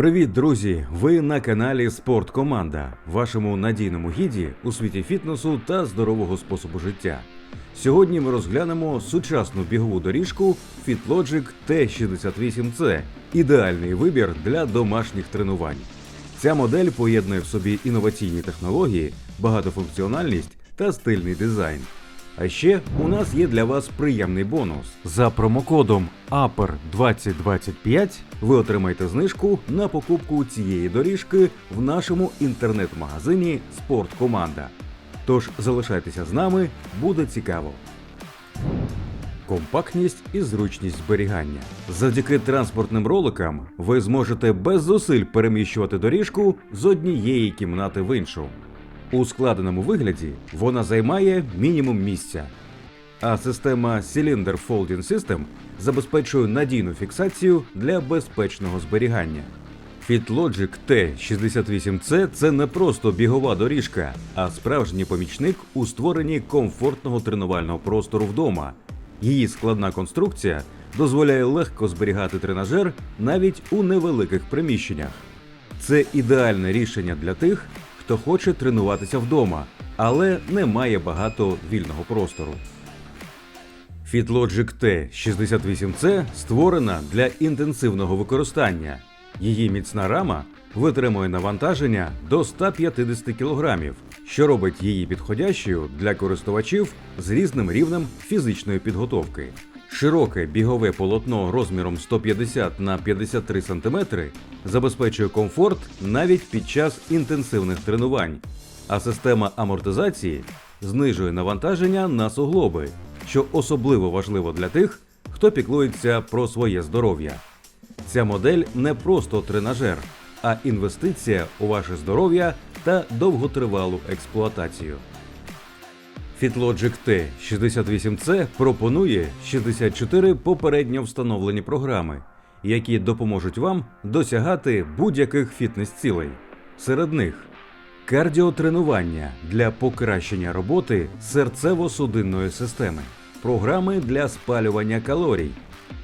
Привіт, друзі! Ви на каналі Спорткоманда, вашому надійному гіді у світі фітнесу та здорового способу життя. Сьогодні ми розглянемо сучасну бігову доріжку FitLogic T68C – ідеальний вибір для домашніх тренувань. Ця модель поєднує в собі інноваційні технології, багатофункціональність та стильний дизайн. А ще у нас є для вас приємний бонус. За промокодом APER2025 ви отримаєте знижку на покупку цієї доріжки в нашому інтернет-магазині Спорткоманда. Тож залишайтеся з нами, буде цікаво. Компактність і зручність зберігання. Завдяки транспортним роликам ви зможете без зусиль переміщувати доріжку з однієї кімнати в іншу. У складеному вигляді вона займає мінімум місця. А система Cylinder Folding System забезпечує надійну фіксацію для безпечного зберігання. FitLogic T68C це не просто бігова доріжка, а справжній помічник у створенні комфортного тренувального простору вдома. Її складна конструкція дозволяє легко зберігати тренажер навіть у невеликих приміщеннях. Це ідеальне рішення для тих, хто хоче тренуватися вдома, але не має багато вільного простору. FitLogic T68C створена для інтенсивного використання. Її міцна рама витримує навантаження до 150 кг, що робить її підходящою для користувачів з різним рівнем фізичної підготовки. Широке бігове полотно розміром 150 на 53 см забезпечує комфорт навіть під час інтенсивних тренувань, а система амортизації знижує навантаження на суглоби, що особливо важливо для тих, хто піклується про своє здоров'я. Ця модель не просто тренажер, а інвестиція у ваше здоров'я та довготривалу експлуатацію. FitLogic T68C пропонує 64 попередньо встановлені програми, які допоможуть вам досягати будь-яких фітнес-цілей. Серед них кардіотренування для покращення роботи серцево-судинної системи, програми для спалювання калорій,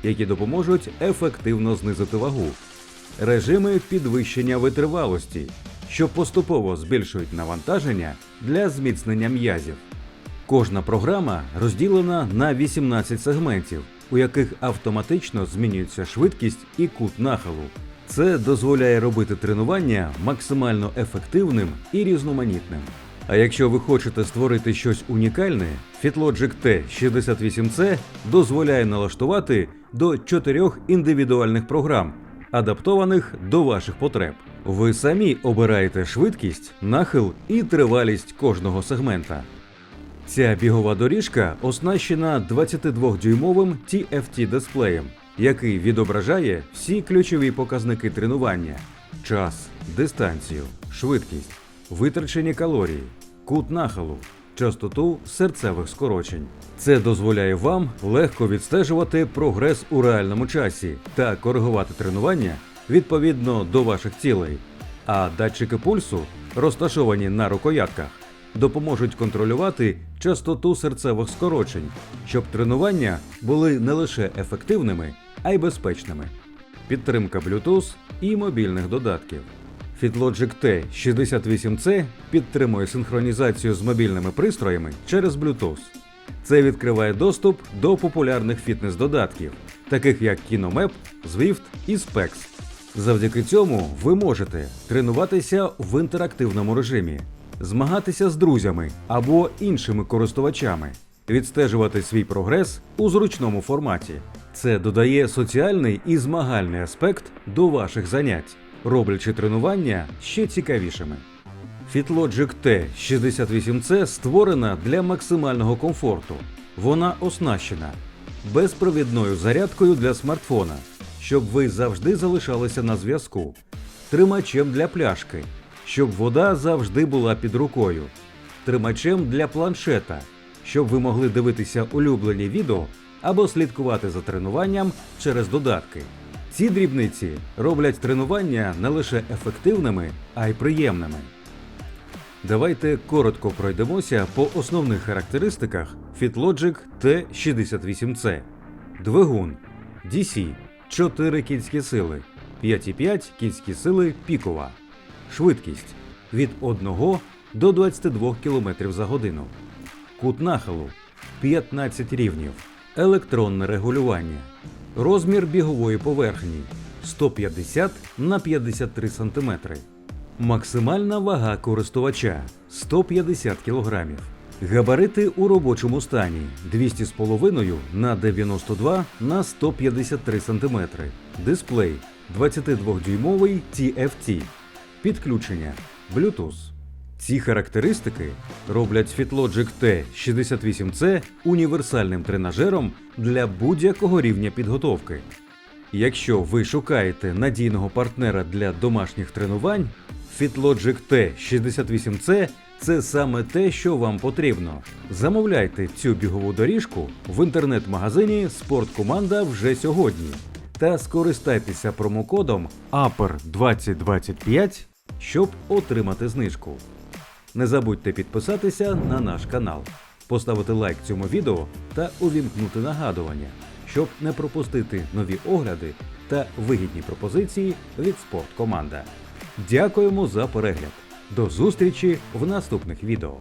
які допоможуть ефективно знизити вагу, режими підвищення витривалості, що поступово збільшують навантаження для зміцнення м'язів. Кожна програма розділена на 18 сегментів, у яких автоматично змінюється швидкість і кут нахилу. Це дозволяє робити тренування максимально ефективним і різноманітним. А якщо ви хочете створити щось унікальне, FitLogic T68C дозволяє налаштувати до чотирьох індивідуальних програм, адаптованих до ваших потреб. Ви самі обираєте швидкість, нахил і тривалість кожного сегмента. Ця бігова доріжка оснащена 22-дюймовим TFT дисплеєм, який відображає всі ключові показники тренування: час, дистанцію, швидкість, витрачені калорії, кут нахилу, частоту серцевих скорочень. Це дозволяє вам легко відстежувати прогрес у реальному часі та коригувати тренування відповідно до ваших цілей. А датчики пульсу, розташовані на рукоятках, допоможуть контролювати частоту серцевих скорочень, щоб тренування були не лише ефективними, а й безпечними. Підтримка Bluetooth і мобільних додатків. FitLogic T68C підтримує синхронізацію з мобільними пристроями через Bluetooth. Це відкриває доступ до популярних фітнес-додатків, таких як KinoMap, Zwift і Specs. Завдяки цьому ви можете тренуватися в інтерактивному режимі, змагатися з друзями або іншими користувачами, відстежувати свій прогрес у зручному форматі. Це додає соціальний і змагальний аспект до ваших занять, роблячи тренування ще цікавішими. FitLogic T68C створена для максимального комфорту. Вона оснащена безпровідною зарядкою для смартфона, щоб ви завжди залишалися на зв'язку, тримачем для пляшки, щоб вода завжди була під рукою, тримачем для планшета, щоб ви могли дивитися улюблені відео або слідкувати за тренуванням через додатки. Ці дрібниці роблять тренування не лише ефективними, а й приємними. Давайте коротко пройдемося по основних характеристиках FitLogic T68C. Двигун DC 4 кінські сили, 5,5 кінські сили пікова. Швидкість від 1 до 22 км за годину. Кут нахилу 15 рівнів. Електронне регулювання. Розмір бігової поверхні 150 на 53 см. Максимальна вага користувача 150 кг. Габарити у робочому стані 200,5 на 92 на 153 см. Дисплей 22-дюймовий TFT. Підключення Bluetooth. Ці характеристики роблять FitLogic T68C універсальним тренажером для будь-якого рівня підготовки. Якщо ви шукаєте надійного партнера для домашніх тренувань, FitLogic T68C це саме те, що вам потрібно. Замовляйте цю бігову доріжку в інтернет-магазині Спорткоманда вже сьогодні та скористайтеся промокодом APER2025, щоб отримати знижку. Не забудьте підписатися на наш канал, поставити лайк цьому відео та увімкнути нагадування, щоб не пропустити нові огляди та вигідні пропозиції від спорткоманда. Дякуємо за перегляд. До зустрічі в наступних відео.